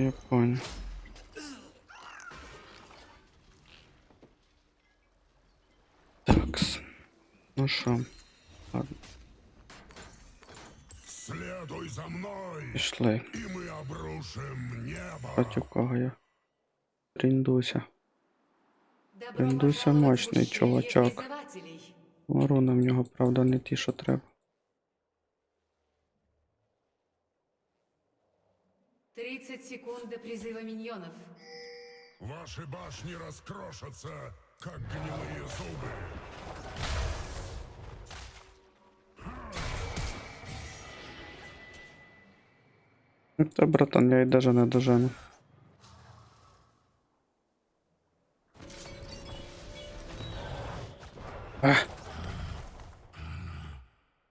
Я понял. Такс. Ну що, ладно, Следуй за мной, пішли. и мы обрушим небо. Хоч у кого я. Тріндуся. Добро Індуся мощний чувачок. Ворони в нього, правда, не ті, що треба. 30 секунд до призыва миньонов. Ваши башни раскрошатся, как гнилые зубы. Та, братан, я й даже не дожену. Ах.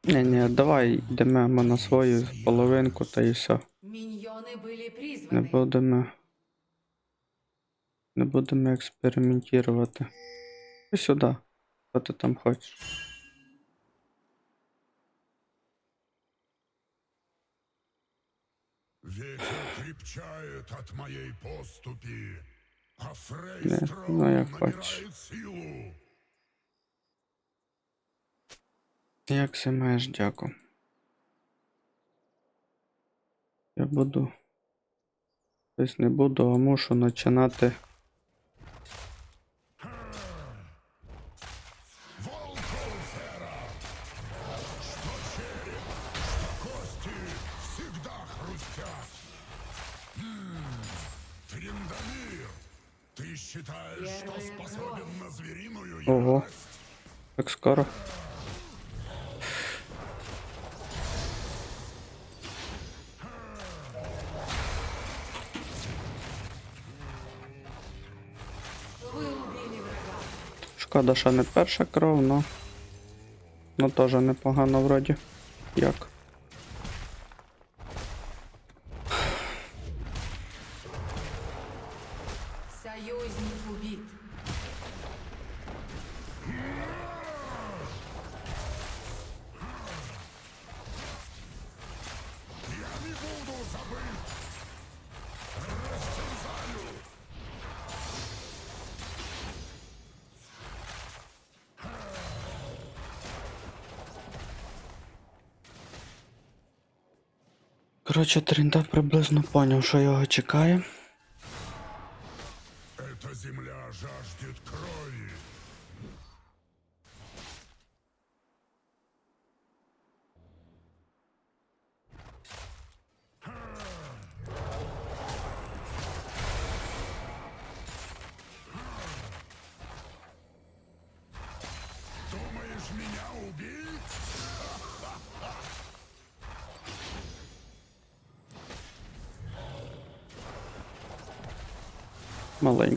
Ні, ні, давай йдемо на свою половинку та і все. Миньоны были Не призваны. будемо. Не будемо експериментувати. І сюди. Що ти там хочеш? Ветер крепчает от моей поступи, а Фрей Не, Стром ну, я набирает хочу. силу. Як си маєш дяку? Я буду. Тобто не буду, а мушу починати. Волкофера! Что кости всегда хрустят. Ты считаешь, что способен на звериную Ого. Так скоро. Шкода, що не перша кров, но. Ну теж непогано вроді. Як? Коротше, Трінда приблизно поняв, що його чекає.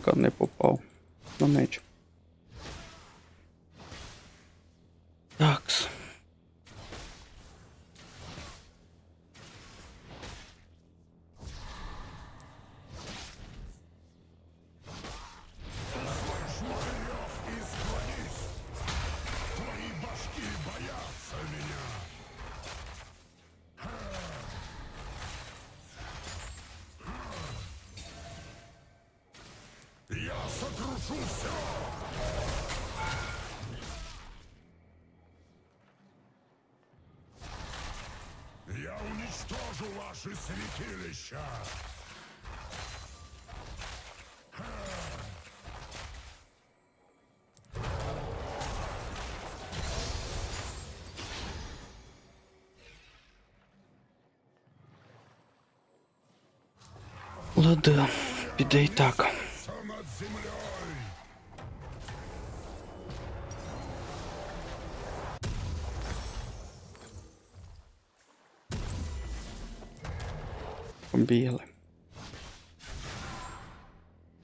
Маленько не попав. Я уничтожу ваши святилища! Ладно, піде і так. Побігли.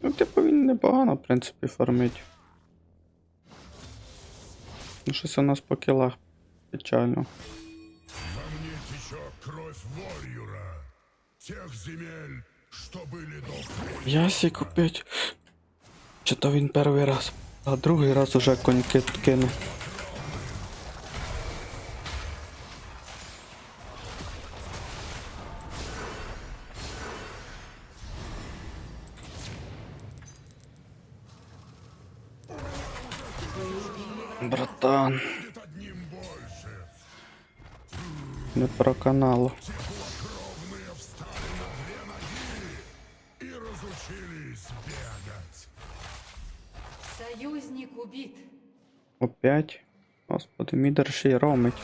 Ну, типу, він непогано, в принципі, фармить. Ну, щось у нас по кілах печально. Тех земель, что были до Фрей. Ясік опять. Чи то він перший раз, а другий раз уже коньки кинув. Бегать. Союзник убит. Опять. Господи, мідер ще й ромить.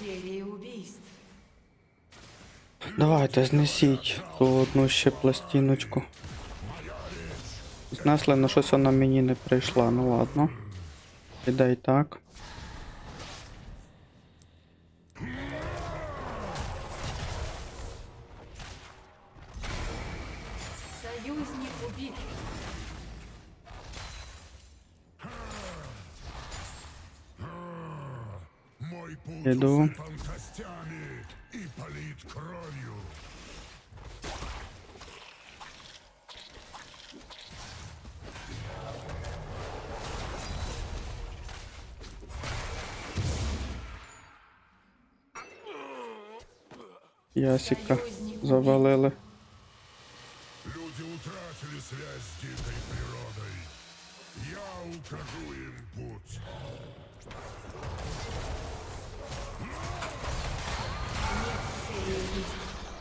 Врага убійств. Давайте знесіть ту одну ще пластиночку. Знесли, але щось вона мені не прийшла. Ну ладно. Піде й так. Ясіка завалили. Люди утратили связь с дикой природой. Я укажу им путь.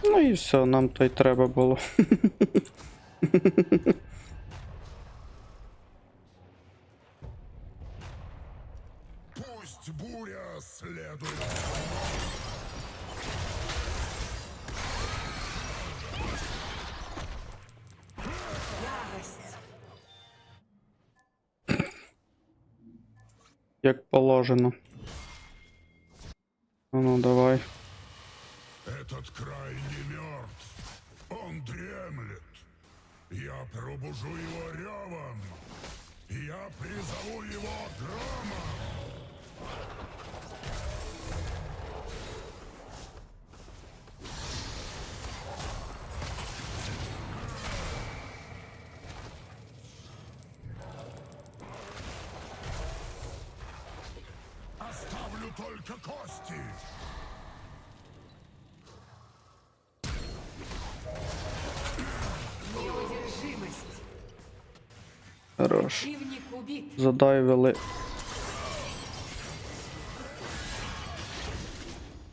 Ну і все, нам то й треба було. Пусть буря следует. Як положено. А Ну давай. Этот край не мертв. Он дремлет. Я пробужу его ревом. Я призову его громом. Только кости. Неудержимость. Хорош. Задайвили.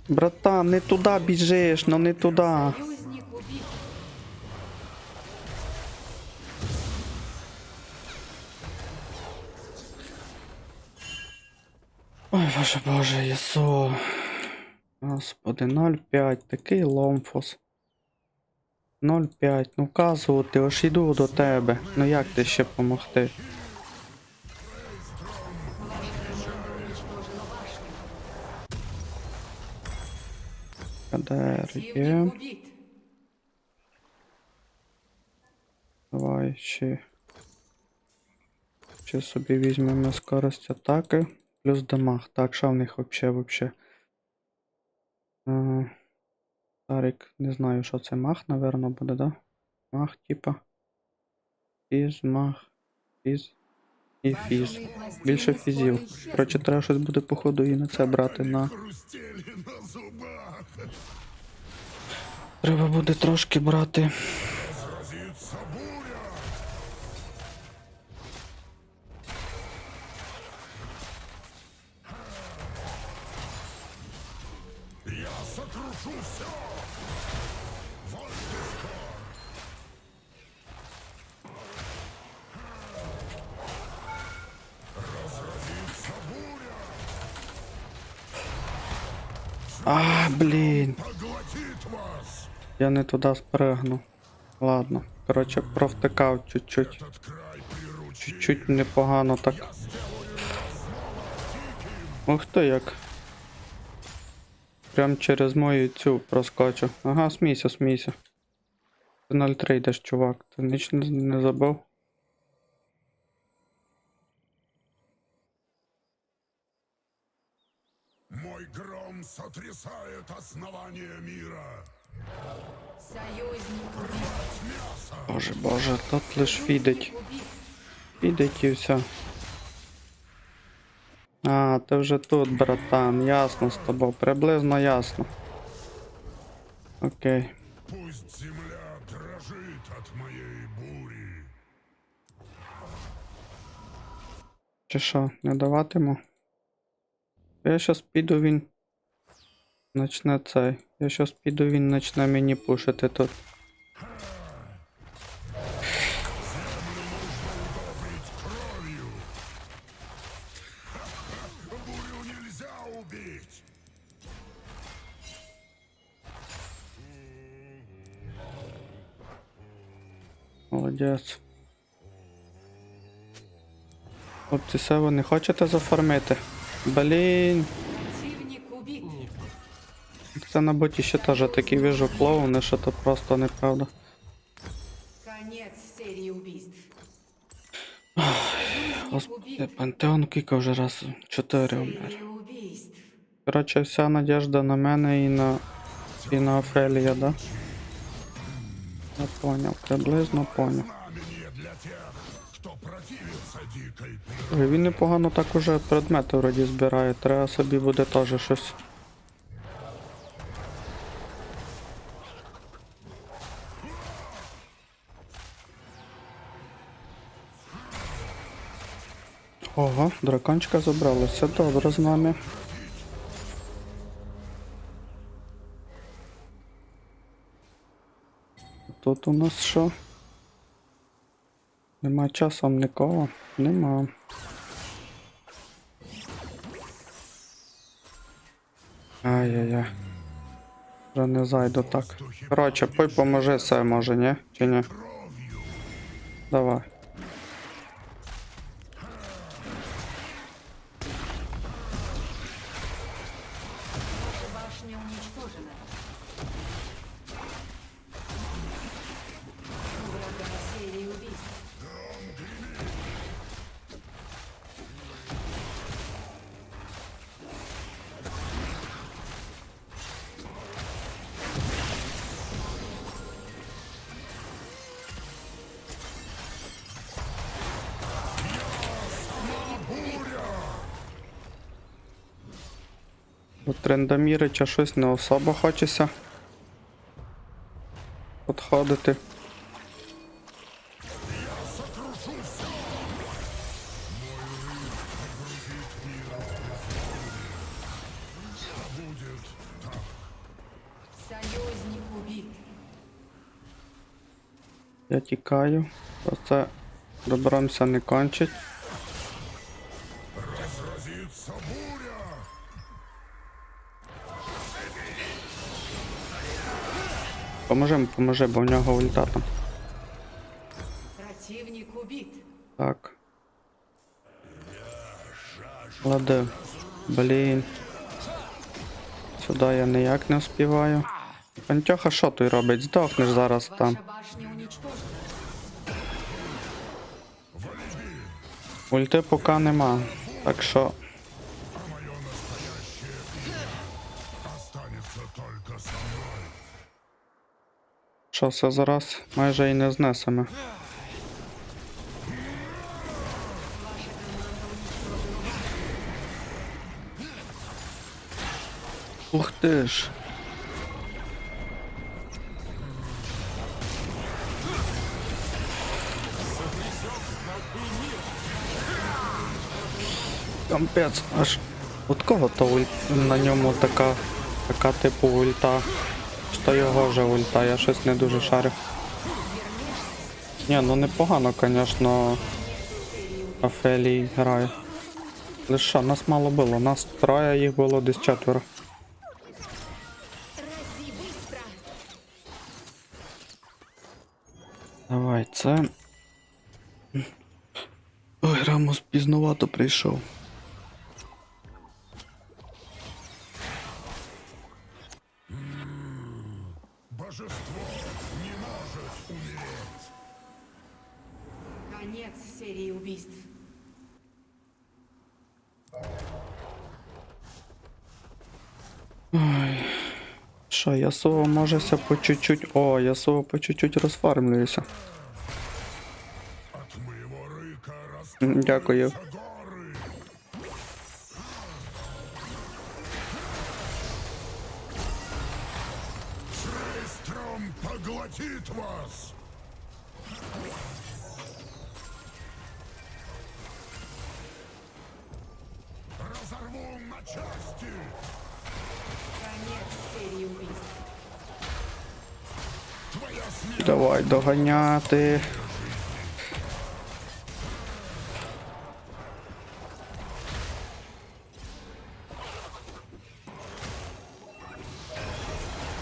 Братан, не туди біжиш, ну не туди. Боже боже, єсо. Господи, 0,5, такий ломфос. 0,5, ну вказувати, аж йду до тебе. Ну як ти ще помогти? КДР є. Давай ще. Ще собі візьмемо скорость атаки. Плюс дамаг. Так, що в них вообще вообще? Ага. Тарик, не знаю, що це маг, наверно, буде, да? Маг, типа. Фіз, маг, фіз. І фіз. Більше фізів. Коротше, треба щось буде, походу, і на це брати на. Треба буде трошки брати. Я сокрушу все. Вольтескор. Разразится буря. А, блін. Я не туди спригну. Ладно. Коротше, провтикав чуть-чуть. Чуть-чуть непогано так. Ух ти як. Прям через мою цю проскочу. Ага, смійся, смійся. Ти 0-3 йдеш, чувак. Ти ніч не, не забив? Мой гром сотрясает основание мира. Союзник убит. Боже, боже, тут лиш фідить. Фідить і все. А, ти вже тут, братан, ясно з тобою, приблизно ясно. Окей. Пусть земля дрожит от моей бури. Чи що, не даватиму? Я щас піду він. Начне цей. Я щас піду він начне мені пушити тут. Молодець. Хлопці, все не хочете зафармити? Блін. Це на боті ще теж такі вижу клоуни, що то просто неправда. Господи, пантеон кіка вже раз чотири умер. Серия. Коротше, вся надіжда на мене і на. і на Офелія, да? Противится дикой природе. Ой, Він непогано так уже предмети вроді збирає. Треба собі буде теж щось. Ого, дракончика забрали. Все добре з нами. Тут у нас що? Нема часом нікого? Нема. Ай-яй-яй. Вже не зайду так. Коротше, пой поможи все, може, ні? Чи ні? Давай. Трендамірича щось не особо хочеться. Подходити. Я тікаю. То це доберемося не кончить. Поможи, поможи, бо в нього ульта там. Противник убит. Так. Лади. Блін. Сюди я ніяк не вспіваю. Пантьоха що той робить? Здохнеш зараз там. Ульти поки нема. Так що. Все зараз майже і не знесемо. Ух ти ж. Кампець, аж от кого то на ньому така, така типу ульта. Що його вже ульта, я щось не дуже шарю. Ні, ну непогано, звісно, Офелій грає. Лише що, нас мало було, нас троє, їх було десь четверо. Давай, це. Ой, Рамос пізновато прийшов. Ясуо можеся по чуть-чуть. О, я Ясуо по чуть-чуть М, Дякую. поглотит вас. Разорву на части. Конец серии убийств. Давай доганяти.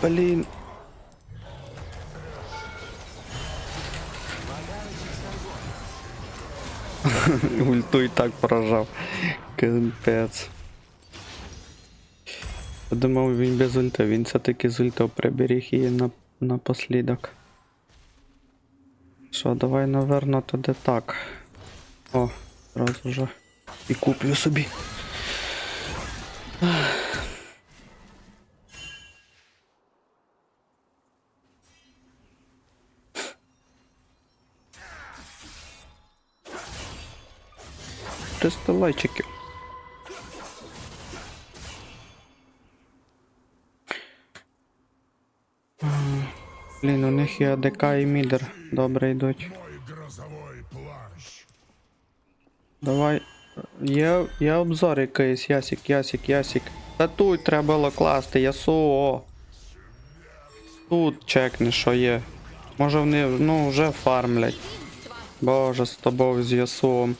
Блін. Ульту і так поражав. Капець. Думав він без ульти, він все-таки з ульту приберіг її на, напослідок. Що, давай, наверно, тоді так. О, зразу же. І куплю собі. Триста лайчиків. Них є АДК і мідер. Добре йдуть. Давай. Є, є обзор якийсь, Ясік, Ясік, Ясік. Та тут треба було класти, Ясуо. Тут чекни, що є. Може вони ну, вже фармлять. Боже, з тобою з Ясуом.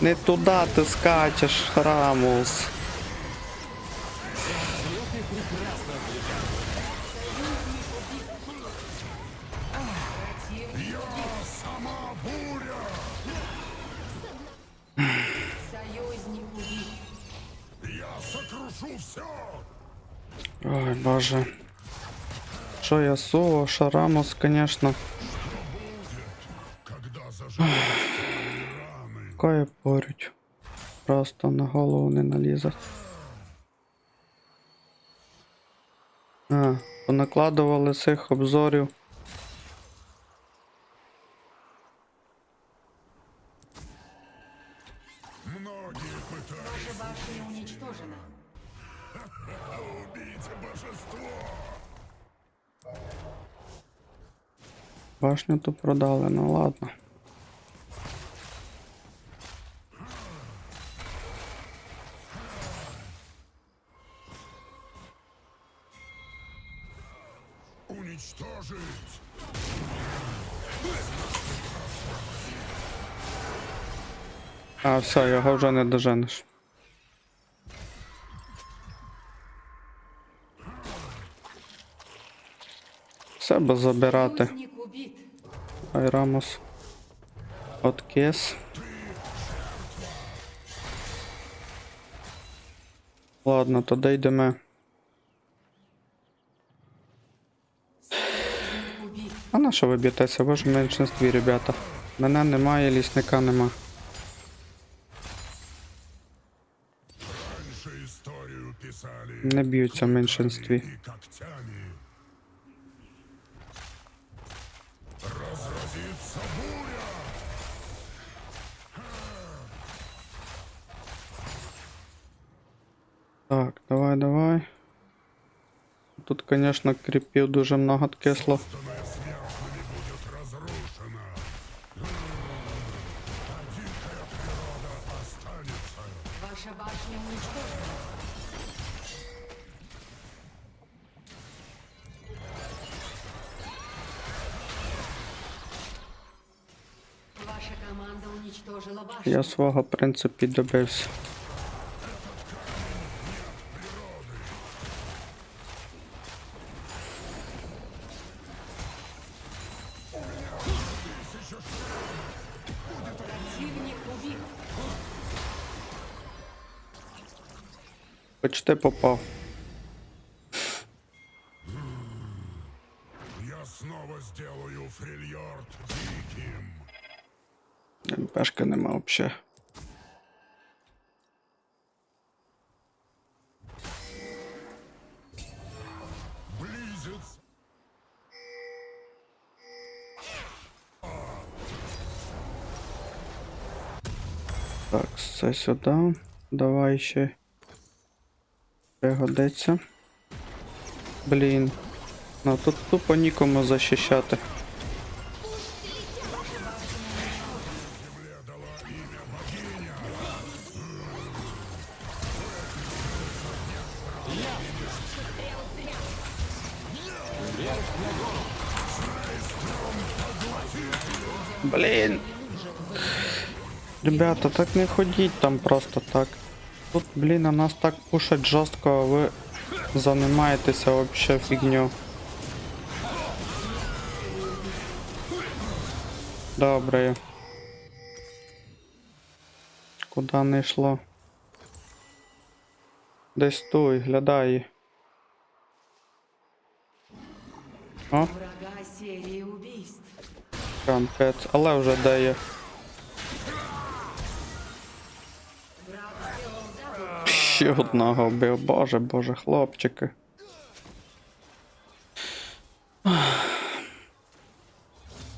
Не туди ти скачеш, Рамус. Сокрушу все. Ой, боже. Що Ясуо, що Рамус, конечно. Когда заживут твои раны. Кое порють. Просто на голову не налізать. А, понакладували цих обзорів. Башню то продали, ну ладно. Уничтожить. А, все, його вже не доженеш. Себе забирати. Союзник убит. Ай Рамос. От кес. Ладно, тоді йдемо. А на що ви б'єтеся? Ви ж в меншинстві, ребята. Мене немає, лісника нема. Не б'ються в меншинстві. Так, давай, давай. Тут, конечно, кріпів дуже много останется. Ваша башня уничтожена. Ваша команда уничтожила башню. Я свого, в принципі, добився. Почти попав. Я снова сделаю Фрильорд диким. МПшки нема взагалі. Так, це сюди. Давай ще. Пригодиться. Блін. Ну тут тупо нікому захищати. Блін. Ребята, так не ходіть там просто так. Тут, блін, а нас так пушать жорстко, а ви займаєтеся вообще фігню. Добре. Куда не йшло? Десь туй, глядай. О, Врага серии убийств. кампець, але вже де Ще одного вбив, боже, боже, хлопчики.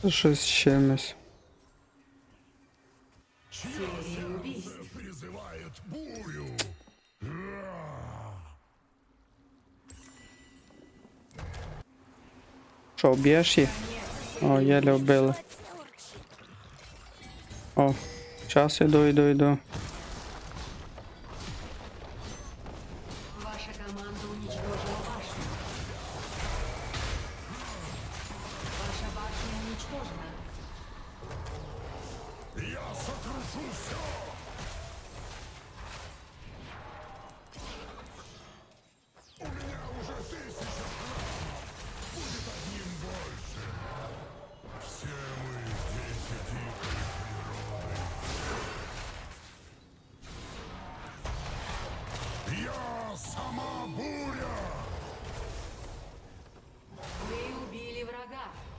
Щось з чимось. Що, вб'єш її? О, єлі вбили. О, час іду, іду, іду.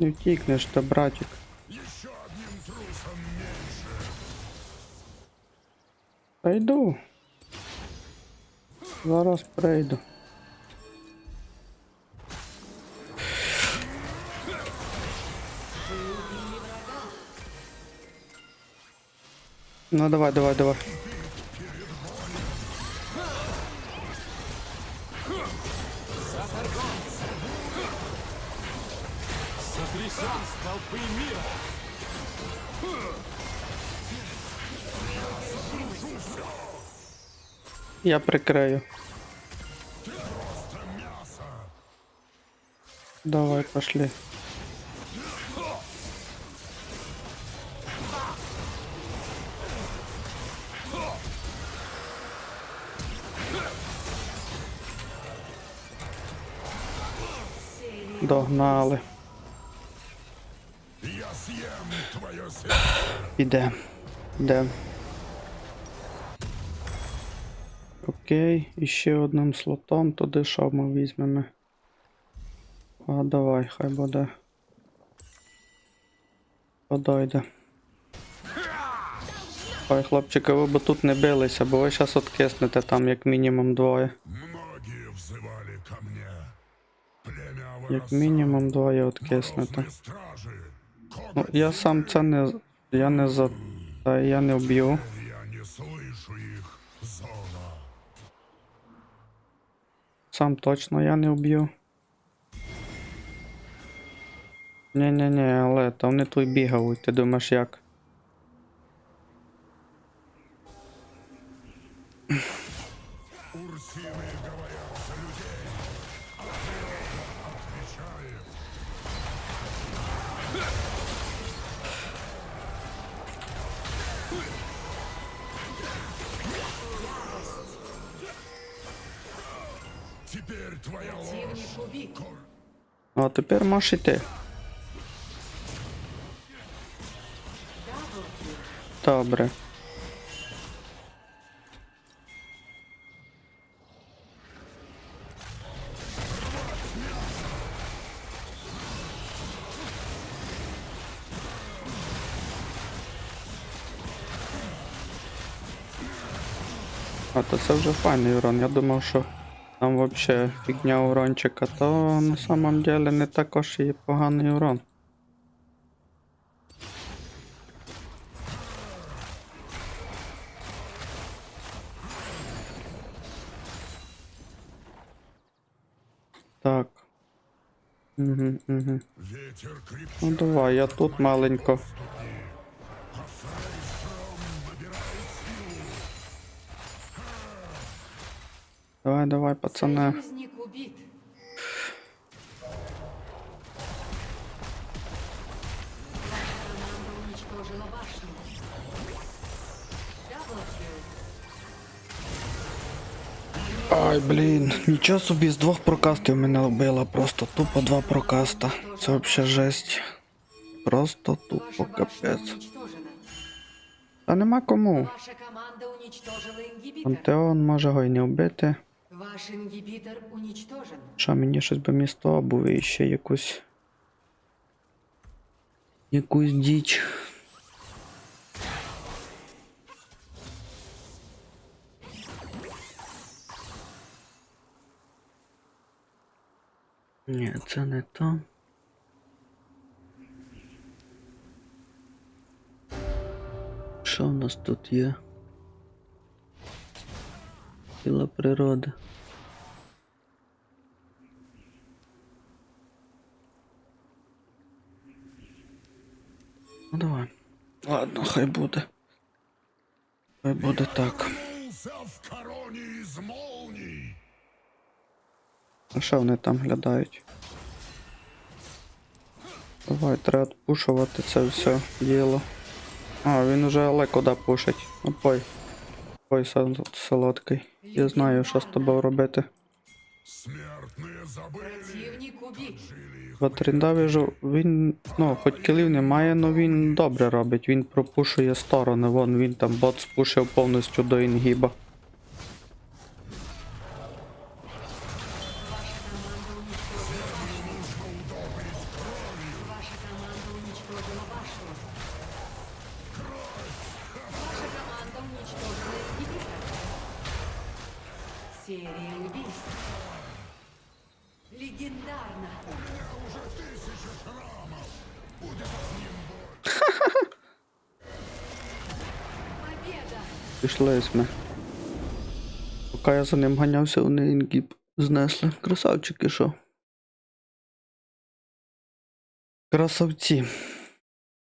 Не втікнеш ти, братик. Еще одним трусом меньше. Та йду. Зараз прийду. Ну давай, давай, давай. Я прикрию. Давай, пошли. Догнали. Іде. Іде. Окей, і ще одним слотом туди що ми візьмемо. А давай, хай буде. Подойде. Ой, хлопчики, ви б тут не билися, бо ви зараз откиснете там як мінімум двоє. Як мінімум двоє откиснете. Ну, я сам це не. Я не за. Та я не вб'ю. Я не слышу їх, зона. Сам точно я не вб'ю. Ні-ні-ні, але там вони тут бігають, ти думаєш як? А тепер можеш іти. Добре. А, то це вже файний урон. Я думав, що вообще фігня урончика, то на самом деле не також і поганий урон. Так. Угу, угу. Ну давай, я тут маленько. Давай, давай, пацаны. Ай, блін, нічого собі з двох прокастів мене вбила, просто тупо два прокаста. Це вообще жесть. Просто тупо капець. Та нема кому. Пантеон може його й не вбити. Ваш ингибитор уничтожен. Що мені щось би місто обуви ще якусь. Якусь діч. Ні, це не то. Що в нас тут є? Ціла природа. Ну давай. Ладно, хай буде. Хай буде так. А що вони там глядають? Давай, треба пушувати це все діло. А, він уже але куди пушить. Опой. Ой, солодкий. Я знаю, що з тобою робити. Смертные забыли. Противник убит. В Тріндавіжу він, ну, хоч кілів немає, але він добре робить. Він пропушує сторони. Вон він там бот спушив повністю до інгіба. Пішли ми. Поки я за ним ганявся, вони інгіб знесли. Красавчики, що? Красавці.